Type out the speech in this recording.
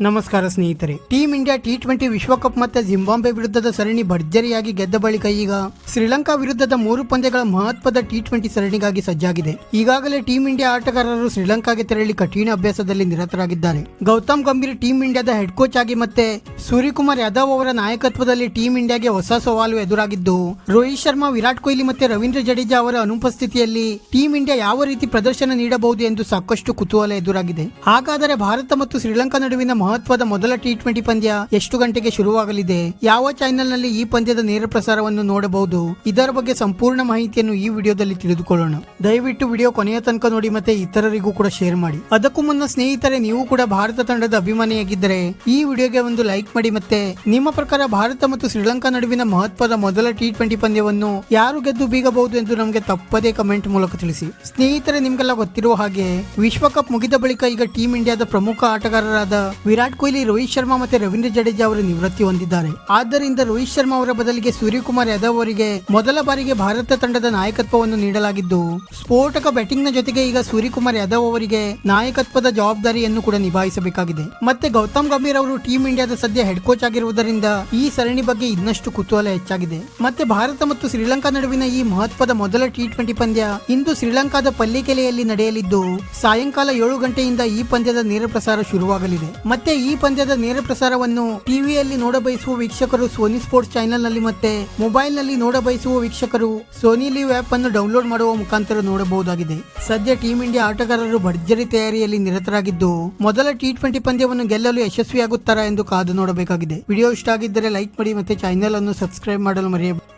ನಮಸ್ಕಾರ ಸ್ನೇಹಿತರೆ. Team India T twenty ವಿಶ್ವಕಪ್ ಮತ್ತೆ ಜಿಂಬಾಂಬೆ ವಿರುದ್ಧದ ಸರಣಿ ಭರ್ಜರಿಯಾಗಿ ಗೆದ್ದ ಬಳಿಕ ಈಗ ಶ್ರೀಲಂಕಾ ವಿರುದ್ಧದ ಮೂರು ಪಂದ್ಯಗಳ ಮಹತ್ವದ ಟಿ ಟ್ವೆಂಟಿ ಸರಣಿಗಾಗಿ ಸಜ್ಜಾಗಿದೆ. ಈಗಾಗಲೇ ಟೀಂ ಇಂಡಿಯಾ ಆಟಗಾರರು ಶ್ರೀಲಂಕಾಗೆ ತೆರಳಿ ಕಠಿಣ ಅಭ್ಯಾಸದಲ್ಲಿ ನಿರತರಾಗಿದ್ದಾರೆ. ಗೌತಮ್ ಗಂಭೀರ್ ಟೀಂ ಇಂಡಿಯಾದ ಹೆಡ್ ಕೋಚ್ ಆಗಿ ಮತ್ತೆ ಸೂರ್ಯಕುಮಾರ್ ಯಾದವ್ ಅವರ ನಾಯಕತ್ವದಲ್ಲಿ ಟೀಂ ಇಂಡಿಯಾಗೆ ಹೊಸ ಸವಾಲು ಎದುರಾಗಿದ್ದು, ರೋಹಿತ್ ಶರ್ಮಾ, ವಿರಾಟ್ ಕೊಹ್ಲಿ ಮತ್ತೆ ರವೀಂದ್ರ ಜಡೇಜಾ ಅವರ ಅನುಪಸ್ಥಿತಿಯಲ್ಲಿ ಟೀಂ ಇಂಡಿಯಾ ಯಾವ ರೀತಿ ಪ್ರದರ್ಶನ ನೀಡಬಹುದು ಎಂದು ಸಾಕಷ್ಟು ಕುತೂಹಲ ಎದುರಾಗಿದೆ. ಹಾಗಾದರೆ ಭಾರತ ಮತ್ತು ಶ್ರೀಲಂಕಾ ನಡುವಿನ ಮಹತ್ವದ ಮೊದಲ ಟಿ ಟ್ವೆಂಟಿ ಪಂದ್ಯ ಎಷ್ಟು ಗಂಟೆಗೆ ಶುರುವಾಗಲಿದೆ? ಯಾವ ಚಾನೆಲ್ನಲ್ಲಿ ಈ ಪಂದ್ಯದ ನೇರ ಪ್ರಸಾರವನ್ನು ನೋಡಬಹುದು? ಇದರ ಬಗ್ಗೆ ಸಂಪೂರ್ಣ ಮಾಹಿತಿಯನ್ನು ಈ ವಿಡಿಯೋದಲ್ಲಿ ತಿಳಿದುಕೊಳ್ಳೋಣ. ದಯವಿಟ್ಟು ವಿಡಿಯೋ ಕೊನೆಯ ತನಕ ನೋಡಿ ಮತ್ತೆ ಇತರರಿಗೂ ಕೂಡ ಶೇರ್ ಮಾಡಿ. ಅದಕ್ಕೂ ಮುನ್ನ ಸ್ನೇಹಿತರೆ, ನೀವು ಕೂಡ ಭಾರತ ತಂಡದ ಅಭಿಮಾನಿಯಾಗಿದ್ದರೆ ಈ ವಿಡಿಯೋಗೆ ಒಂದು ಲೈಕ್ ಮಾಡಿ ಮತ್ತೆ ನಿಮ್ಮ ಪ್ರಕಾರ ಭಾರತ ಮತ್ತು ಶ್ರೀಲಂಕಾ ನಡುವಿನ ಮಹತ್ವದ ಮೊದಲ ಟಿ ಟ್ವೆಂಟಿ ಪಂದ್ಯವನ್ನು ಯಾರು ಗೆದ್ದು ಬೀಗಬಹುದು ಎಂದು ನಮಗೆ ತಪ್ಪದೇ ಕಮೆಂಟ್ ಮೂಲಕ ತಿಳಿಸಿ. ಸ್ನೇಹಿತರೆ, ನಿಮ್ಗೆಲ್ಲ ಗೊತ್ತಿರುವ ಹಾಗೆ ವಿಶ್ವಕಪ್ ಮುಗಿದ ಬಳಿಕ ಈಗ ಟೀಂ ಇಂಡಿಯಾದ ಪ್ರಮುಖ ಆಟಗಾರರಾದ ವಿರಾಟ್ ಕೊಹ್ಲಿ, ರೋಹಿತ್ ಶರ್ಮಾ ಮತ್ತೆ ರವೀಂದ್ರ ಜಡೇಜಾ ಅವರು ನಿವೃತ್ತಿ ಹೊಂದಿದ್ದಾರೆ. ಆದ್ದರಿಂದ ರೋಹಿತ್ ಶರ್ಮಾ ಅವರ ಬದಲಿಗೆ ಸೂರ್ಯಕುಮಾರ್ ಯಾದವ್ ಅವರಿಗೆ ಮೊದಲ ಬಾರಿಗೆ ಭಾರತ ತಂಡದ ನಾಯಕತ್ವವನ್ನು ನೀಡಲಾಗಿದ್ದು, ಸ್ಫೋಟಕ ಬ್ಯಾಟಿಂಗ್ನ ಜೊತೆಗೆ ಈಗ ಸೂರ್ಯಕುಮಾರ್ ಯಾದವ್ ಅವರಿಗೆ ನಾಯಕತ್ವದ ಜವಾಬ್ದಾರಿಯನ್ನು ಕೂಡ ನಿಭಾಯಿಸಬೇಕಾಗಿದೆ. ಮತ್ತೆ ಗೌತಮ್ ಗಂಭೀರ್ ಅವರು ಟೀಂ ಇಂಡಿಯಾದ ಸದ್ಯ ಹೆಡ್ ಕೋಚ್ ಆಗಿರುವುದರಿಂದ ಈ ಸರಣಿ ಬಗ್ಗೆ ಇನ್ನಷ್ಟು ಕುತೂಹಲ ಹೆಚ್ಚಾಗಿದೆ. ಮತ್ತೆ ಭಾರತ ಮತ್ತು ಶ್ರೀಲಂಕಾ ನಡುವಿನ ಈ ಮಹತ್ವದ ಮೊದಲ ಟಿ ಟ್ವೆಂಟಿ ಪಂದ್ಯ ಇಂದು ಶ್ರೀಲಂಕಾದ ಪಲ್ಲಿಕೆಲೆಯಲ್ಲಿ ನಡೆಯಲಿದ್ದು, ಸಾಯಂಕಾಲ ಏಳು ಗಂಟೆಯಿಂದ ಈ ಪಂದ್ಯದ ನೇರ ಪ್ರಸಾರ ಶುರುವಾಗಲಿದೆ. ಮತ್ತೆ ಈ ಪಂದ್ಯದ ನೇರ ಪ್ರಸಾರವನ್ನು ಟಿವಿಯಲ್ಲಿ ನೋಡಬಯಸುವ ವೀಕ್ಷಕರು ಸೋನಿ ಸ್ಪೋರ್ಟ್ಸ್ ಚಾನೆಲ್ನಲ್ಲಿ ಮತ್ತೆ ಮೊಬೈಲ್ನಲ್ಲಿ ನೋಡಬಯಸುವ ವೀಕ್ಷಕರು ಸೋನಿ ಲಿವ್ ಆಪ್ ಅನ್ನು ಡೌನ್ಲೋಡ್ ಮಾಡುವ ಮುಖಾಂತರ ನೋಡಬಹುದಾಗಿದೆ. ಸದ್ಯ ಟೀಂ ಇಂಡಿಯಾ ಆಟಗಾರರು ಭರ್ಜರಿ ತಯಾರಿಯಲ್ಲಿ ನಿರತರಾಗಿದ್ದು, ಮೊದಲ ಟಿ ಟ್ವೆಂಟಿ ಪಂದ್ಯವನ್ನು ಗೆಲ್ಲಲು ಯಶಸ್ವಿಯಾಗುತ್ತಾರಾ ಎಂದು ಕಾದು ನೋಡಬೇಕಾಗಿದೆ. ವಿಡಿಯೋ ಇಷ್ಟ ಆಗಿದ್ದರೆ ಲೈಕ್ ಮಾಡಿ ಮತ್ತೆ ಚಾನೆಲ್ ಅನ್ನು ಸಬ್ಸ್ಕ್ರೈಬ್ ಮಾಡಲು ಮರೆಯಬೇಡಿ